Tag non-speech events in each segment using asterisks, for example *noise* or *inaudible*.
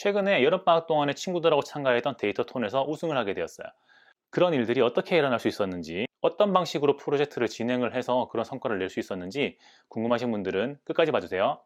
최근에 여름방학 동안에 친구들하고 참가했던 데이터 톤에서 우승을 하게 되었어요. 그런 일들이 어떻게 일어날 수 있었는지, 어떤 방식으로 프로젝트를 진행을 해서 그런 성과를 낼 수 있었는지 궁금하신 분들은 끝까지 봐주세요.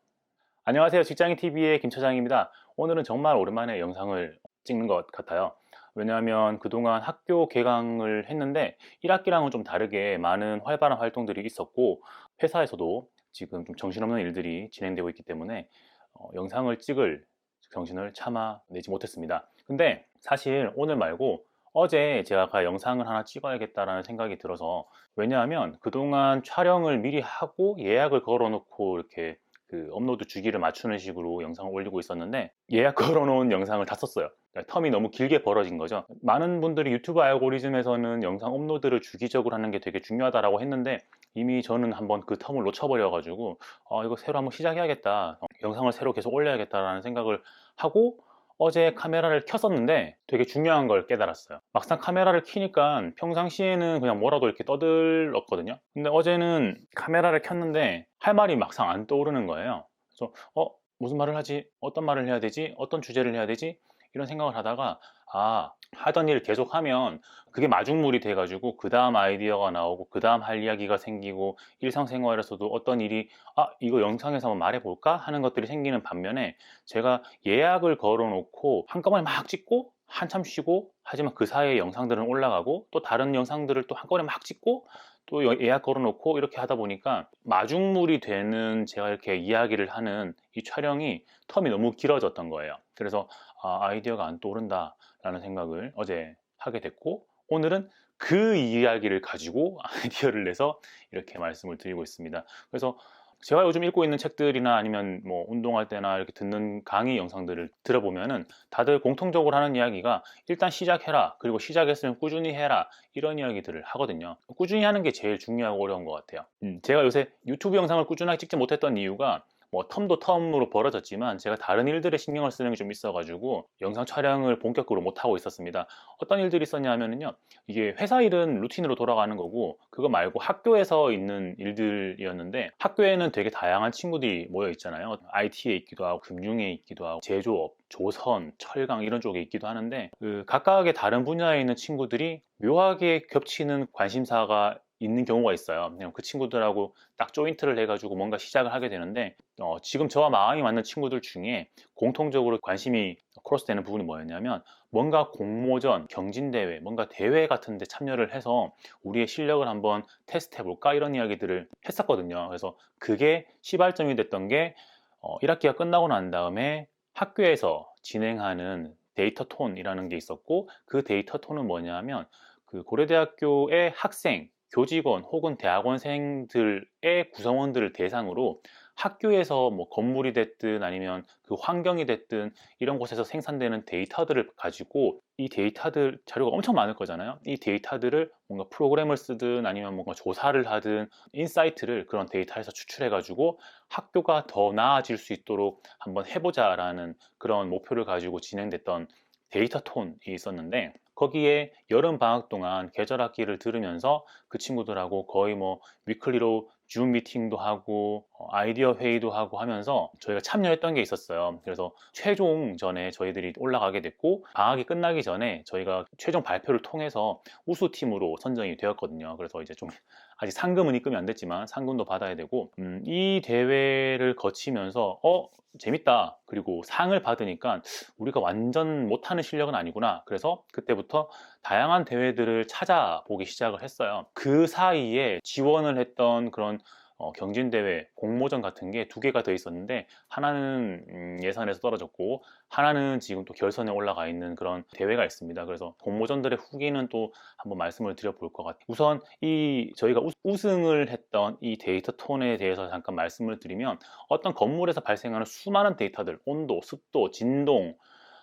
안녕하세요. 직장인TV의 김처장입니다. 오늘은 정말 오랜만에 영상을 찍는 것 같아요. 왜냐하면 그동안 학교 개강을 했는데 1학기랑은 좀 다르게 많은 활발한 활동들이 있었고 회사에서도 지금 좀 정신없는 일들이 진행되고 있기 때문에 어, 영상을 찍을 정신을 참아내지 못했습니다. 근데 사실 오늘 말고 어제 제가 영상을 하나 찍어야겠다라는 생각이 들어서 왜냐하면 그동안 촬영을 미리 하고 예약을 걸어놓고 이렇게 그 업로드 주기를 맞추는 식으로 영상을 올리고 있었는데 예약 *laughs* 걸어놓은 영상을 다 썼어요. 그러니까 텀이 너무 길게 벌어진 거죠. 많은 분들이 유튜브 알고리즘에서는 영상 업로드를 주기적으로 하는 게 되게 중요하다라고 했는데 이미 저는 한번 그 텀을 놓쳐버려가지고 어, 이거 새로 한번 시작해야겠다. 영상을 새로 계속 올려야겠다라는 생각을 하고 어제 카메라를 켰었는데 되게 중요한 걸 깨달았어요. 막상 카메라를 켜니까 평상시에는 그냥 뭐라도 이렇게 떠들었거든요. 근데 어제는 카메라를 켰는데 할 말이 막상 안 떠오르는 거예요. 그래서 어 무슨 말을 하지? 어떤 말을 해야 되지? 어떤 주제를 해야 되지? 이런 생각을 하다가 아 하던 일을 계속하면 그게 마중물이 돼가지고 그 다음 아이디어가 나오고 그 다음 할 이야기가 생기고 일상생활에서도 어떤 일이 아 이거 영상에서 한번 말해볼까? 하는 것들이 생기는 반면에 제가 예약을 걸어놓고 한꺼번에 막 찍고 한참 쉬고 하지만 그 사이에 영상들은 올라가고 또 다른 영상들을 또 한꺼번에 막 찍고 또 예약 걸어놓고 이렇게 하다 보니까 마중물이 되는 제가 이렇게 이야기를 하는 이 촬영이 텀이 너무 길어졌던 거예요. 그래서 아, 아이디어가 안 떠오른다 라는 생각을 어제 하게 됐고 오늘은 그 이야기를 가지고 *laughs* 아이디어를 내서 이렇게 말씀을 드리고 있습니다. 그래서 제가 요즘 읽고 있는 책들이나 아니면 뭐 운동할 때나 이렇게 듣는 강의 영상들을 들어보면은 다들 공통적으로 하는 이야기가 일단 시작해라 그리고 시작했으면 꾸준히 해라 이런 이야기들을 하거든요. 꾸준히 하는 게 제일 중요하고 어려운 것 같아요. 음, 제가 요새 유튜브 영상을 꾸준하게 찍지 못했던 이유가 뭐 텀도 텀으로 벌어졌지만 제가 다른 일들에 신경을 쓰는 게 좀 있어가지고 영상 촬영을 본격적으로 못하고 있었습니다. 어떤 일들이 있었냐면요. 이게 회사 일은 루틴으로 돌아가는 거고 그거 말고 학교에서 있는 일들이었는데 학교에는 되게 다양한 친구들이 모여 있잖아요. IT에 있기도 하고 금융에 있기도 하고 제조업, 조선, 철강 이런 쪽에 있기도 하는데 그 각각의 다른 분야에 있는 친구들이 묘하게 겹치는 관심사가 있는 경우가 있어요. 그 친구들하고 딱 조인트를 해가지고 뭔가 시작을 하게 되는데 어, 지금 저와 마음이 맞는 친구들 중에 공통적으로 관심이 크로스되는 부분이 뭐였냐면 뭔가 공모전, 경진대회, 뭔가 대회 같은 데 참여를 해서 우리의 실력을 한번 테스트 해볼까 이런 이야기들을 했었거든요. 그래서 그게 시발점이 됐던 게 어, 1학기가 끝나고 난 다음에 학교에서 진행하는 데이터 톤이라는 게 있었고 그 데이터 톤은 뭐냐면 그 고려대학교의 학생 교직원 혹은 대학원생들의 구성원들을 대상으로 학교에서 뭐 건물이 됐든 아니면 그 환경이 됐든 이런 곳에서 생산되는 데이터들을 가지고 이 데이터들 자료가 엄청 많을 거잖아요. 이 데이터들을 뭔가 프로그램을 쓰든 아니면 뭔가 조사를 하든 인사이트를 그런 데이터에서 추출해 가지고 학교가 더 나아질 수 있도록 한번 해보자라는 그런 목표를 가지고 진행됐던 데이터 톤이 있었는데 거기에 여름 방학 동안 계절 학기를 들으면서 그 친구들하고 거의 뭐 위클리로 줌 미팅도 하고 어, 아이디어 회의도 하고 하면서 저희가 참여했던 게 있었어요. 그래서 최종 전에 저희들이 올라가게 됐고 방학이 끝나기 전에 저희가 최종 발표를 통해서 우수팀으로 선정이 되었거든요. 그래서 이제 좀 아직 상금은 입금이 안 됐지만 상금도 받아야 되고 음, 이 대회를 거치면서 어 재밌다 그리고 상을 받으니까 우리가 완전 못하는 실력은 아니구나 그래서 그때부터 다양한 대회들을 찾아보기 시작을 했어요 그 사이에 지원을 했던 그런 어, 경진대회, 공모전 같은 게 두 개가 더 있었는데 하나는 음, 예산에서 떨어졌고 하나는 지금 또 결선에 올라가 있는 그런 대회가 있습니다. 그래서 공모전들의 후기는 또 한번 말씀을 드려볼 것 같아요. 우선 이 저희가 우승을 했던 이 데이터 톤에 대해서 잠깐 말씀을 드리면 어떤 건물에서 발생하는 수많은 데이터들, 온도, 습도, 진동,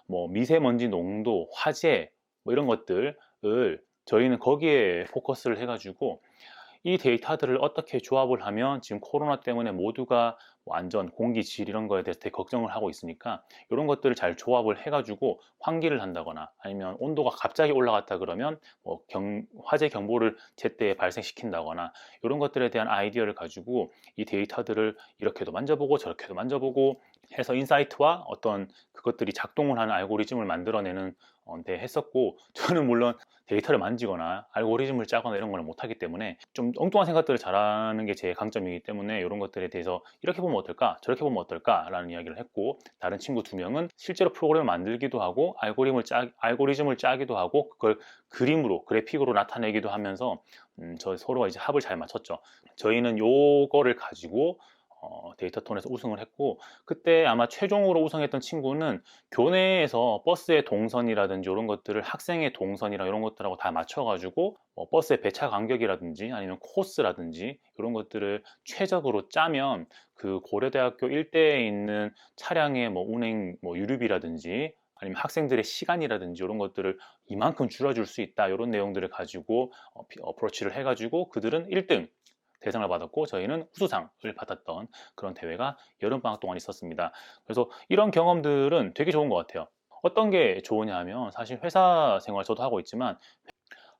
뭐 미세먼지 농도, 화재 뭐 이런 것들을 저희는 거기에 포커스를 해가지고 이 데이터들을 어떻게 조합을 하면 지금 코로나 때문에 모두가 완전 공기 질 이런 거에 대해서 되게 걱정을 하고 있으니까 이런 것들을 잘 조합을 해가지고 환기를 한다거나 아니면 온도가 갑자기 올라갔다 그러면 뭐 경, 화재 경보를 제때 발생시킨다거나 이런 것들에 대한 아이디어를 가지고 이 데이터들을 이렇게도 만져보고 저렇게도 만져보고 해서 인사이트와 어떤 그것들이 작동을 하는 알고리즘을 만들어내는 어, 데 했었고 *laughs* 저는 물론 데이터를 만지거나 알고리즘을 짜거나 이런 걸 못하기 때문에 좀 엉뚱한 생각들을 잘하는 게 제 강점이기 때문에 이런 것들에 대해서 이렇게 보면 어떨까 저렇게 보면 어떨까 라는 이야기를 했고 다른 친구 두 명은 실제로 프로그램을 만들기도 하고 알고리즘을, 짜, 알고리즘을 짜기도 하고 그걸 그림으로 그래픽으로 나타내기도 하면서 음, 저 서로가 이제 합을 잘 맞췄죠. 저희는 요거를 가지고 어, 데이터톤에서 우승을 했고 그때 아마 최종으로 우승했던 친구는 교내에서 버스의 동선이라든지 이런 것들을 학생의 동선이랑 이런 것들하고 다 맞춰가지고 뭐 버스의 배차 간격이라든지 아니면 코스라든지 이런 것들을 최적으로 짜면 그 고려대학교 일대에 있는 차량의 뭐 운행 뭐 유류비라든지 아니면 학생들의 시간이라든지 이런 것들을 이만큼 줄여줄 수 있다 이런 내용들을 가지고 어, 어프로치를 해가지고 그들은 1등 대상을 받았고 저희는 우수상을 받았던 그런 대회가 여름방학 동안 있었습니다. 그래서 이런 경험들은 되게 좋은 것 같아요. 어떤 게 좋으냐 하면 사실 회사 생활 저도 하고 있지만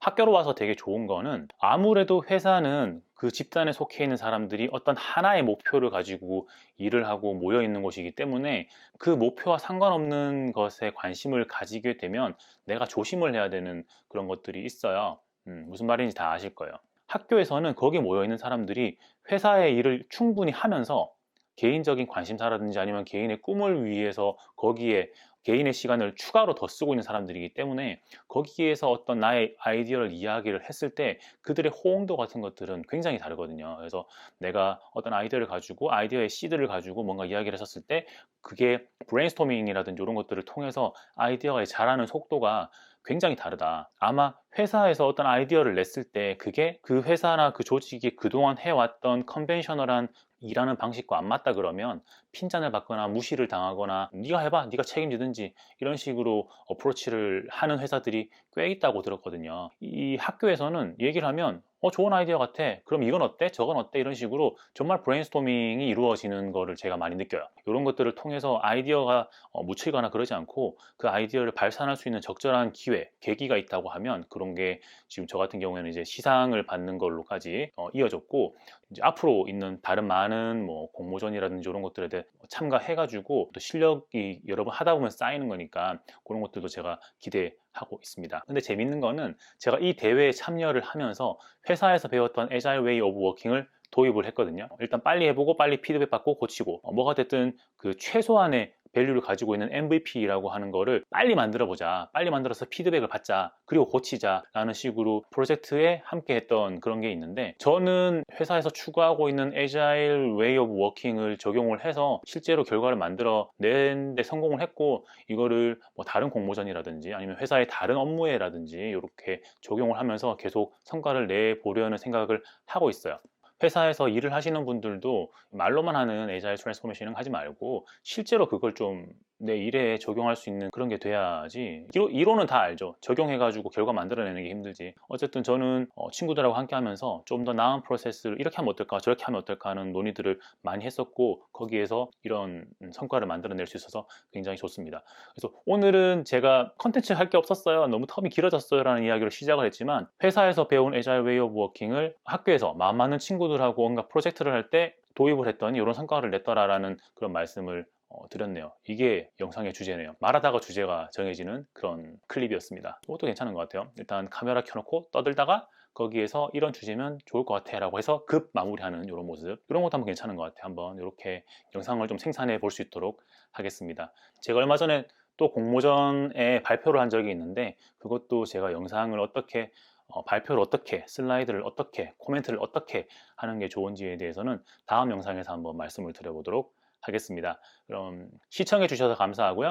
학교로 와서 되게 좋은 거는 아무래도 회사는 그 집단에 속해 있는 사람들이 어떤 하나의 목표를 가지고 일을 하고 모여 있는 곳이기 때문에 그 목표와 상관없는 것에 관심을 가지게 되면 내가 조심을 해야 되는 그런 것들이 있어요. 음, 무슨 말인지 다 아실 거예요. 학교에서는 거기에 모여있는 사람들이 회사의 일을 충분히 하면서 개인적인 관심사라든지 아니면 개인의 꿈을 위해서 거기에 개인의 시간을 추가로 더 쓰고 있는 사람들이기 때문에 거기에서 어떤 나의 아이디어를 이야기를 했을 때 그들의 호응도 같은 것들은 굉장히 다르거든요. 그래서 내가 어떤 아이디어를 가지고 아이디어의 시드를 가지고 뭔가 이야기를 했었을 때 그게 브레인스토밍이라든지 이런 것들을 통해서 아이디어가 자라는 속도가 굉장히 다르다. 아마 회사에서 어떤 아이디어를 냈을 때 그게 그 회사나 그 조직이 그동안 해왔던 컨벤셔널한 일하는 방식과 안 맞다 그러면 핀잔을 받거나 무시를 당하거나 네가 해봐 네가 책임지든지. 이런 식으로 어프로치를 하는 회사들이 꽤 있다고 들었거든요. 이 학교에서는 얘기를 하면 어 좋은 아이디어 같아. 그럼 이건 어때? 저건 어때? 이런 식으로 정말 브레인스토밍이 이루어지는 거를 제가 많이 느껴요. 이런 것들을 통해서 아이디어가 어, 묻히거나 그러지 않고 그 아이디어를 발산할 수 있는 적절한 기회 계기가 있다고 하면 그런 게 지금 저 같은 경우에는 이제 시상을 받는 걸로까지 어, 이어졌고 이제 앞으로 있는 다른 많은 뭐 공모전이라든지 이런 것들에 대해 참가해가지고 또 실력이 여러 번 하다 보면 쌓이는 거니까 그런 것들도 제가 기대 하고 있습니다. 근데 재밌는 거는 제가 이 대회에 참여를 하면서 회사에서 배웠던 Way of Working을 도입을 했거든요. 일단 빨리 해보고 빨리 피드백 받고 고치고 어, 뭐가 됐든 그 최소한의 밸류를 가지고 있는 MVP라고 하는 거를 빨리 만들어 보자. 빨리 만들어서 피드백을 받자. 그리고 고치자. 라는 식으로 프로젝트에 함께 했던 그런 게 있는데 저는 회사에서 추구하고 있는 Agile Way of Working을 적용을 해서 실제로 결과를 만들어 낸데 성공을 했고 이거를 뭐 다른 공모전이라든지 아니면 회사의 다른 업무에라든지 이렇게 적용을 하면서 계속 성과를 내 보려는 생각을 하고 있어요 회사에서 일을 하시는 분들도 말로만 하는 에자일 트랜스포메이션은 하지 말고 실제로 그걸 좀 내 일에 적용할 수 있는 그런 게 돼야지. 이론, 은다 알죠. 적용해가지고 결과 만들어내는 게 힘들지. 어쨌든 저는 어, 친구들하고 함께 하면서 좀 더 나은 프로세스를 이렇게 하면 어떨까 저렇게 하면 어떨까 하는 논의들을 많이 했었고 거기에서 이런 성과를 만들어낼 수 있어서 굉장히 좋습니다. 그래서 오늘은 제가 컨텐츠 할 게 없었어요. 너무 텀이 길어졌어요 라는 이야기로 시작을 했지만 회사에서 배운 에자일 웨이 오브 워킹을 학교에서 마음 맞는 친구들하고 뭔가 프로젝트를 할 때 도입을 했더니 이런 성과를 냈더라라는 그런 말씀을 어, 드렸네요. 이게 영상의 주제네요. 말하다가 주제가 정해지는 그런 클립이었습니다. 그것도 괜찮은 것 같아요. 일단 카메라 켜놓고 떠들다가 거기에서 이런 주제면 좋을 것 같아 라고 해서 급 마무리하는 이런 모습 이런 것도 한번 괜찮은 것 같아요. 한번 이렇게 영상을 좀 생산해 볼 수 있도록 하겠습니다. 제가 얼마 전에 또 공모전에 발표를 한 적이 있는데 그것도 제가 영상을 어떻게 어, 발표를 어떻게 슬라이드를 어떻게 코멘트를 어떻게 하는 게 좋은지에 대해서는 다음 영상에서 한번 말씀을 드려보도록 하겠습니다. 그럼 시청해 주셔서 감사하고요.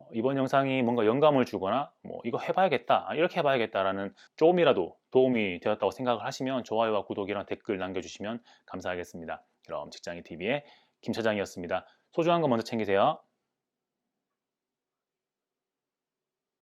어, 이번 영상이 뭔가 영감을 주거나 뭐 이거 해봐야겠다 아, 이렇게 해봐야겠다라는 조금이라도 도움이 되었다고 생각을 하시면 좋아요와 구독이랑 댓글 남겨주시면 감사하겠습니다. 그럼 직장인 TV의 김 차장이었습니다. 소중한 거 먼저 챙기세요.